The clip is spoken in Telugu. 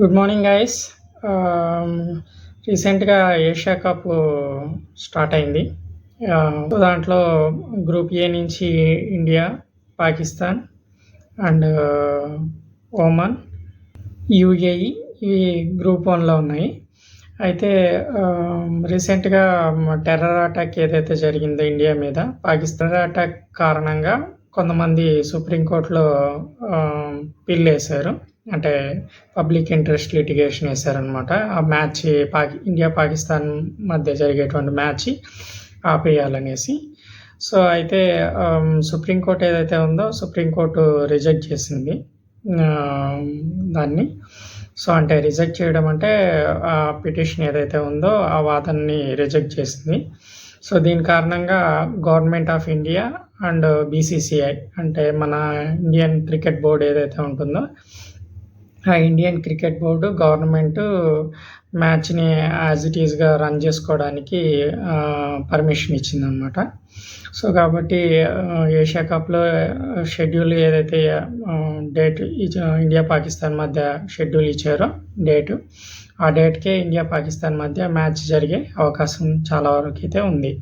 గుడ్ మార్నింగ్ గైస్ రీసెంట్గా ఏషియా కప్ స్టార్ట్ అయింది. Uh, దాంట్లో గ్రూప్ ఏ నుంచి India Pakistan and Oman UAE ఇవి గ్రూప్ వన్లో ఉన్నాయి. అయితే రీసెంట్గా టెర్రర్ అటాక్ ఏదైతే జరిగిందో ఇండియా మీద పాకిస్తాన్ అటాక్ కారణంగా కొంతమంది సుప్రీంకోర్టులో um, పిల్ వేశారు అంటే పబ్లిక్ ఇంట్రెస్ట్ లిటిగేషన్ వేశారనమాట ఆ మ్యాచ్ పాకి ఇండియా పాకిస్తాన్ మధ్య జరిగేటువంటి మ్యాచ్ ఆపేయాలనేసి. సో అయితే సుప్రీంకోర్టు ఏదైతే ఉందో సుప్రీంకోర్టు రిజెక్ట్ చేసింది. దాన్ని. సో అంటే రిజెక్ట్ చేయడం అంటే ఆ పిటిషన్ ఏదైతే ఉందో ఆ వాదనని రిజెక్ట్ చేసింది. సో దీని కారణంగా government of India and BCCI అంటే మన ఇండియన్ క్రికెట్ బోర్డు ఏదైతే ఉంటుందో ఇండియన్ క్రికెట్ బోర్డు గవర్నమెంట్ మ్యాచ్ని యాజ్ ఇట్ ఈస్గా రన్ చేసుకోవడానికి పర్మిషన్ ఇచ్చిందనమాట సో కాబట్టి ఏషియా కప్లో షెడ్యూల్ ఏదైతే డేట్ ఇండియా పాకిస్తాన్ మధ్య షెడ్యూల్ ఇచ్చారో డేటు ఆ డేట్కే ఇండియా పాకిస్తాన్ మధ్య మ్యాచ్ జరిగే అవకాశం చాలా వరకు అయితే ఉంది.